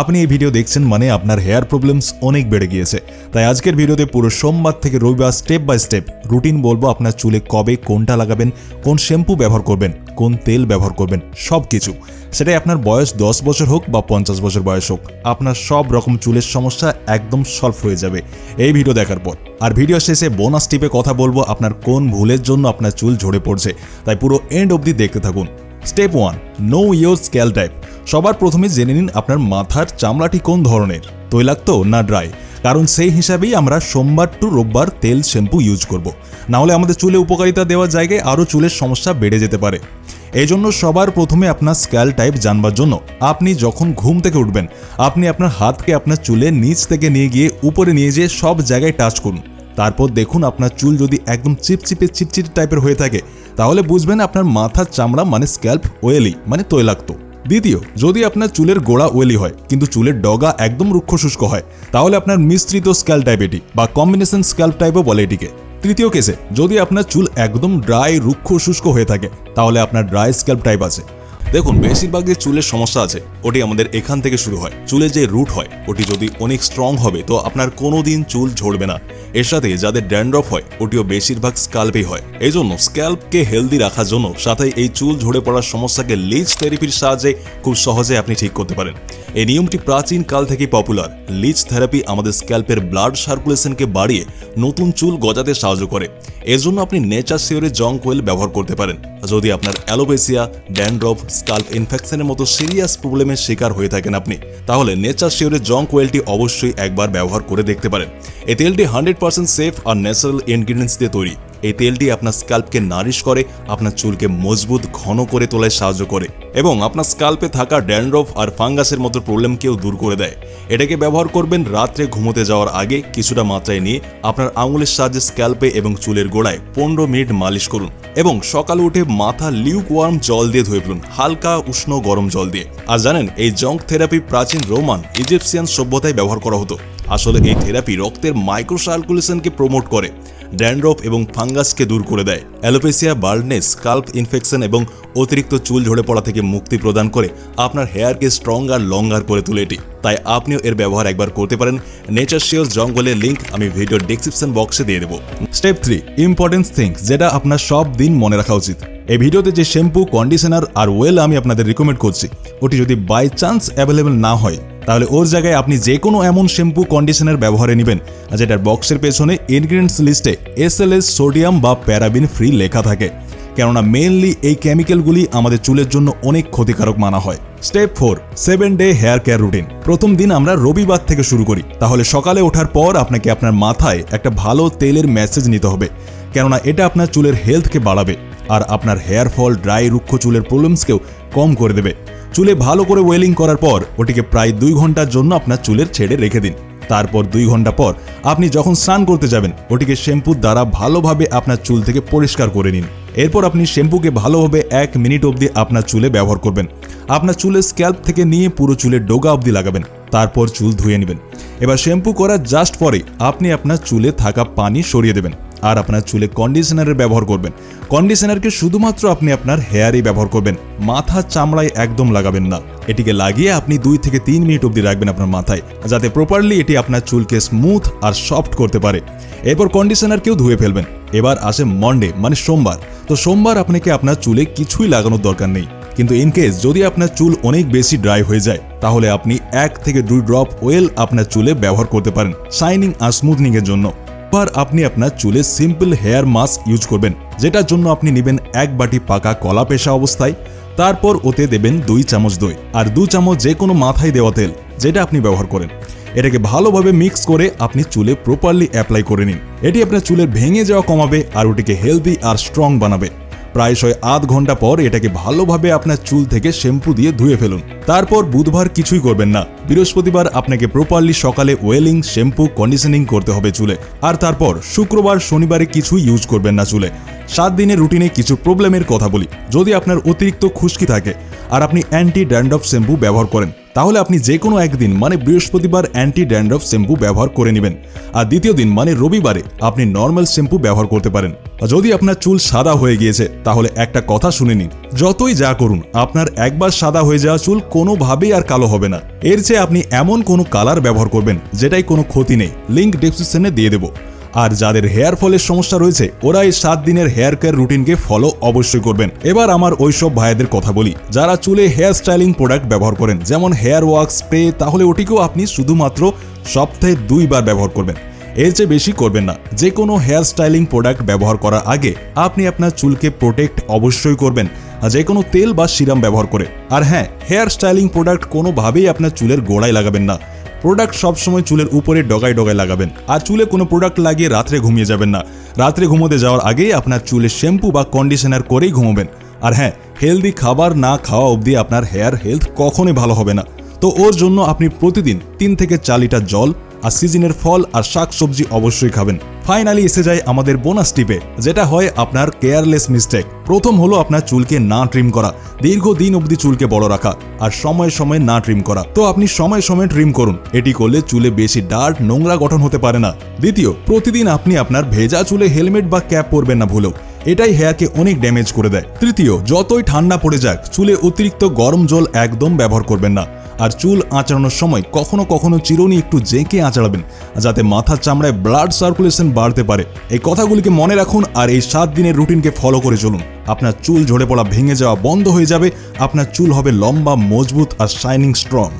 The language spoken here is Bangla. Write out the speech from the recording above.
আপনি এই ভিডিও দেখছেন মানে আপনার হেয়ার প্রবলেমস অনেক বেড়ে গিয়েছে। তাই আজকের ভিডিওতে পুরো সোমবার থেকে রবিবার স্টেপ বাই স্টেপ রুটিন বলব আপনার চুলে কবে কোনটা লাগাবেন, কোন শ্যাম্পু ব্যবহার করবেন, কোন তেল ব্যবহার করবেন সব কিছু সেটাই আপনার বয়স দশ বছর হোক বা পঞ্চাশ বছর বয়স হোক, আপনার সব রকম চুলের সমস্যা একদম সলভ হয়ে যাবে এই ভিডিও দেখার পর। আর ভিডিও শেষে বোনাস টিপে কথা বলব আপনার কোন ভুলের জন্য আপনার চুল ঝরে পড়ছে। তাই পুরো এন্ড অবধি দেখতে থাকুন। Step one know your scalp type সবার প্রথমে জেনে নিন আপনার মাথার চামড়াটি কোন ধরনের। তৈলাক্ত না ড্রাই। কারণ সেই হিসাবেই আমরা সোমবার টু রোববার তেল শ্যাম্পু ইউজ করব। না হলে আমাদের চুলে উপকারিতা দেওয়ার জায়গায় আরও চুলের সমস্যা বেড়ে যেতে পারে। এই জন্য সবার প্রথমে আপনার স্ক্যাল টাইপ জানবার জন্য আপনি যখন ঘুম থেকে উঠবেন, আপনি আপনার হাতকে আপনার চুলের নিচ থেকে নিয়ে গিয়ে উপরে নিয়ে যেয়ে সব জায়গায় টাচ করুন। তারপর দেখুন আপনার চুল যদি একদম চিপচিপে চিপচিপ টাইপের হয়ে থাকে, তাহলে বুঝবেন আপনার মাথার চামড়া মানে স্ক্যাল্প ওয়েলি মানে তৈলাক্ত। দ্বিতীয়, যদি আপনার চুলের গোড়া ওয়েলি হয়, কিন্তু চুলের ডগা একদম রুক্ষ শুষ্ক হয়, তাহলে আপনার মিশ্রিত স্ক্যাল টাইপ এটি, বা কম্বিনেশন স্ক্যাল্প টাইপও বলে এটিকে। তৃতীয় কেসে, যদি আপনার চুল একদম ড্রাই, রুক্ষ, শুষ্ক হয়ে থাকে, তাহলে আপনার ড্রাই স্ক্যাল্প টাইপ আছে। দেখুন, বেশিরভাগ যে চুলের সমস্যা আছে, ওটি আমাদের এখান থেকে শুরু হয়। চুলে যে রুট হয়, ওটি যদি অনেক স্ট্রং হবে, তো আপনার কোনো দিন চুল ঝরবে না। এর সাথে যাদের ড্যান্ড্রফ হয়, ওটিও বেশিরভাগ স্ক্যাল্পেই হয়। এই জন্য স্ক্যাল্পকে হেলদি রাখার জন্য সাথে এই চুল ঝরে পড়ার সমস্যাকে লিচ থেরাপির সাহায্যে খুব সহজে আপনি ঠিক করতে পারেন। এই নিয়মটি প্রাচীন কাল থেকে পপুলার লিচ থেরাপি আমাদের স্ক্যাল্পের ব্লাড সার্কুলেশনকে বাড়িয়ে নতুন চুল গজাতে সাহায্য করে। এর জন্য আপনি নেচার শিওরের জং কোয়েল ব্যবহার করতে পারেন। যদি আপনার অ্যালোপেসিয়া ড্যান্ড্রফ স্কাল্প ইনফেকশনের মতো সিরিয়াস প্রবলেমের শিকার হয়ে থাকেন আপনি, তাহলে নেচার শিওরের জং কোয়েলটি অবশ্যই একবার ব্যবহার করে দেখতে পারেন। এই তেলটি হান্ড্রেড পার্সেন্ট সেফ আর ন্যাচারাল ইনগ্রিডিয়েন্টস দিয়ে তৈরি। এই তেলটি আপনার স্কাল্পকে নারিশ করে, আপনার চুলকে মজবুত ঘন করে তোলায় সাহায্য করে এবং আপনার স্কাল্পে থাকা ড্যান্ড্রফ আর ফাঙ্গাসের মতো প্রবলেমকেও দূর করে দেয়। এটাকে ব্যবহার করবেন রাত্রে ঘুমোতে যাওয়ার আগে কিছুটা মাত্রায় নিয়ে আপনার আঙুলের সাহায্যে স্ক্যাল্পে এবং চুলের গোড়ায় পনেরো মিনিট মালিশ করুন এবং সকালে উঠে মাথা লিউক ওয়ার্ম জল দিয়ে ধুয়ে ফেলুন, হালকা উষ্ণ গরম জল দিয়ে। আর জানেন, এই জঙ্ক থেরাপি প্রাচীন রোমান ইজিপসিয়ান সভ্যতায় ব্যবহার করা হতো। আসলে এই থেরাপি রক্তের মাইক্রো সার্কুলেশনকে প্রমোট করে। ড্যান্ড্রফ এবং ফাঙ্গাসকে দূর করে দেয়। অ্যালোপেসিয়া, বার্ডনেস স্কাল্প ইনফেকশন এবং অতিরিক্ত চুল ঝরে পড়া থেকে মুক্তি প্রদান করে আপনার হেয়ারকে স্ট্রং আর লঙ্গার করে তুলে এটি। তাই আপনিও এর ব্যবহার একবার করতে পারেন। নেচার শিওর জঙ্গলের লিঙ্ক আমি ভিডিও ডিসক্রিপশন বক্সে দিয়ে দেবো। স্টেপ থ্রি, ইম্পর্টেন্স থিংস, যেটা আপনার সব দিন মনে রাখা উচিত। এই ভিডিওতে যে শ্যাম্পু, কন্ডিশনার আর ওয়েল আমি আপনাদের রিকমেন্ড করছি, ওটি যদি বাই চান্স অ্যাভেলেবেল না হয় তাহলে ওর জায়গায় আপনি যে কোনো এমন শ্যাম্পু কন্ডিশনার ব্যবহারে নেবেন। যেটার বক্সের পেছনে ইনগ্রিডিয়েন্টস লিস্টে এসএলএস সোডিয়াম বা প্যারাবিন ফ্রি লেখা থাকে। কেননা মেইনলি এই কেমিক্যালগুলি আমাদের চুলের জন্য অনেক ক্ষতিকারক মানা হয়। Step four seven day hair care routine প্রথম দিন আমরা রবিবার থেকে শুরু করি। তাহলে সকালে ওঠার পর আপনাকে আপনার মাথায় একটা ভালো তেলের মেসেজ নিতে হবে। কেননা এটা আপনার চুলের হেলথকে বাড়াবে। আর আপনার হেয়ার ফল ড্রাই রুক্ষ চুলের প্রবলেমসকেও কম করে দেবে। চুলে ভালো করে ওয়েলিং করার পর ওটিকে প্রায় দুই ঘণ্টার জন্য আপনার চুলের ছেড়ে রেখে দিন। তারপর দুই ঘণ্টা পর আপনি যখন স্নান করতে যাবেন, ওটিকে শ্যাম্পুর দ্বারা ভালোভাবে আপনার চুল থেকে পরিষ্কার করে নিন। এরপর আপনি শ্যাম্পুকে ভালোভাবে এক মিনিট অবধি আপনার চুলে ব্যবহার করবেন। আপনার চুলের স্ক্যাল্প থেকে নিয়ে পুরো চুলের ডোগা অবধি লাগাবেন, তারপর চুল ধুয়ে নেবেন। এবার শ্যাম্পু করার জাস্ট পরে আপনি আপনার চুলে থাকা পানি সরিয়ে দেবেন। আর আপনার চুলে কন্ডিশনারের ব্যবহার করবেন। কন্ডিশনারকে শুধুমাত্র আপনি আপনার হেয়ারেই ব্যবহার করবেন। মাথা চামড়ায় একদম লাগাবেন না। এটিকে লাগিয়ে আপনি দুই থেকে তিন মিনিট অবধি রাখবেন আপনার মাথায়, যাতে প্রপারলি এটি আপনার চুলকে স্মুথ আর সফট করতে পারে। এরপর কন্ডিশনারকেও ধুয়ে ফেলবেন। এবার আসে মন্ডে মানে সোমবার। তো সোমবার আপনাকে আপনার চুলে কিছুই লাগানোর দরকার নেই। কিন্তু ইনকেস যদি আপনার চুল অনেক বেশি ড্রাই হয়ে যায়, তাহলে আপনি এক থেকে দুই ড্রপ ওয়েল আপনার চুলে ব্যবহার করতে পারেন শাইনিং আর স্মুথনিং এর জন্য। এবার আপনি আপনার চুলে সিম্পল হেয়ার মাস্ক ইউজ করবেন, যেটার জন্য আপনি নেবেন এক বাটি পাকা কলা পেশা অবস্থায়, তারপর ওতে দেবেন দুই চামচ দই আর দু চামচ যে কোনো মাথায় দেওয়া তেল, যেটা আপনি ব্যবহার করেন। এটাকে ভালোভাবে মিক্স করে আপনি চুলে প্রপারলি অ্যাপ্লাই করে নিন। এটি আপনার চুলের ভেঙে যাওয়া কমাবে আর ওটিকে হেলদি আর স্ট্রং বানাবে। প্রায়শই আধ ঘণ্টা পর এটাকে ভালোভাবে আপনার চুল থেকে শ্যাম্পু দিয়ে ধুয়ে ফেলুন। তারপর বুধবার কিছুই করবেন না। বৃহস্পতিবার আপনাকে প্রপারলি সকালে ওয়েলিং, শ্যাম্পু, কন্ডিশনিং করতে হবে চুলে। আর তারপর শুক্রবার, শনিবারে কিছুই ইউজ করবেন না চুলে। সাত দিনের রুটিনে কিছু প্রবলেমের কথা বলি। যদি আপনার অতিরিক্ত খুশকি থাকে আর আপনি অ্যান্টি ড্যান্ড্রফ শ্যাম্পু ব্যবহার করেন তাহলে আপনি যে কোনো একদিন মানে বৃহস্পতিবার অ্যান্টি ড্যান্ড্রফ শ্যাম্পু ব্যবহার করে নেবেন। আর দ্বিতীয় দিন মানে রবিবারে আপনি নর্মাল শ্যাম্পু ব্যবহার করতে পারেন। যদি আপনার চুল সাদা হয়ে গিয়েছে, তাহলে একটা কথা শুনে নিন। যতই যা করুন, আপনার একবার সাদা হয়ে যাওয়া চুল কোনোভাবেই আর কালো হবে না। এর চেয়ে আপনি এমন কোনো কালার ব্যবহার করবেন, যেটাই কোনো ক্ষতি নেই। লিঙ্ক ডিসক্রিপশনে দিয়ে দেবো। আর যাদের হেয়ার ফলের সমস্যা রয়েছে ওরা এই সাত দিনের হেয়ার কেয়ার রুটিনকে ফলো অবশ্যই করবেন। এবার আমার ওইসব ভাইদের কথা বলি। যারা চুলে হেয়ার স্টাইলিং প্রোডাক্ট ব্যবহার করেন, যেমন হেয়ার ওয়াক্স স্প্রে, তাহলে ওটিকেও আপনি শুধুমাত্র সপ্তাহে দুইবার ব্যবহার করবেন। এর চেয়ে বেশি করবেন না। যে কোনো হেয়ার স্টাইলিং প্রোডাক্ট ব্যবহার করার আগে আপনি আপনার চুলকে প্রোটেক্ট অবশ্যই করবেন, আর যে কোনো তেল বা সিরাম ব্যবহার করে। আর হ্যাঁ হেয়ার স্টাইলিং প্রোডাক্ট কোনোভাবেই আপনার চুলের গোড়ায় লাগাবেন না। প্রোডাক্ট সবসময় চুলের উপরে ডগায় ডগায় লাগাবেন। আর চুলে কোনো প্রোডাক্ট লাগিয়ে রাত্রে ঘুমিয়ে যাবেন না। রাত্রে ঘুমোতে যাওয়ার আগেই আপনার চুলে শ্যাম্পু বা কন্ডিশনার করেই ঘুমোবেন। আর হ্যাঁ হেলদি খাবার না খাওয়া অবধি আপনার হেয়ার হেলথ কখনোই ভালো হবে না। তো ওর জন্য আপনি প্রতিদিন তিন থেকে চার লিটার জল আর সিজনের ফল আর শাকসবজি অবশ্যই খাবেন। ফাইনালি এসে যায় আমাদের বোনাস টিপে যেটা হয় আপনার কেয়ারলেস মিস্টেক প্রথম হলো আপনার চুলকে না ট্রিম করা, দীর্ঘদিন অবধি চুলকে বড় রাখা, আর সময় সময় না ট্রিম করা। তো আপনি সময় সময় ট্রিম করুন, এটি করলে চুলে বেশি ডার্ট নোংরা গঠন হতে পারে না। দ্বিতীয়, প্রতিদিন আপনি আপনার ভেজা চুলে হেলমেট বা ক্যাপ পরবেন না ভুলেও, এটাই হেয়ারকে অনেক ড্যামেজ করে দেয়। তৃতীয়, যতই ঠান্ডা পড়ে যাক, চুলে অতিরিক্ত গরম জল একদম ব্যবহার করবেন না। আর চুল আঁচড়ানোর সময় কখনো কখনো চিরুনি একটু জেঁকে আঁচড়াবেন, যাতে মাথার চামড়ায় ব্লাড সার্কুলেশন বাড়তে পারে। এই কথাগুলিকে মনে রাখুন আর এই সাত দিনের রুটিনকে ফলো করে চলুন। আপনার চুল ঝরে পড়া ভেঙে যাওয়া বন্ধ হয়ে যাবে, আপনার চুল হবে লম্বা, মজবুত আর শাইনিং স্ট্রং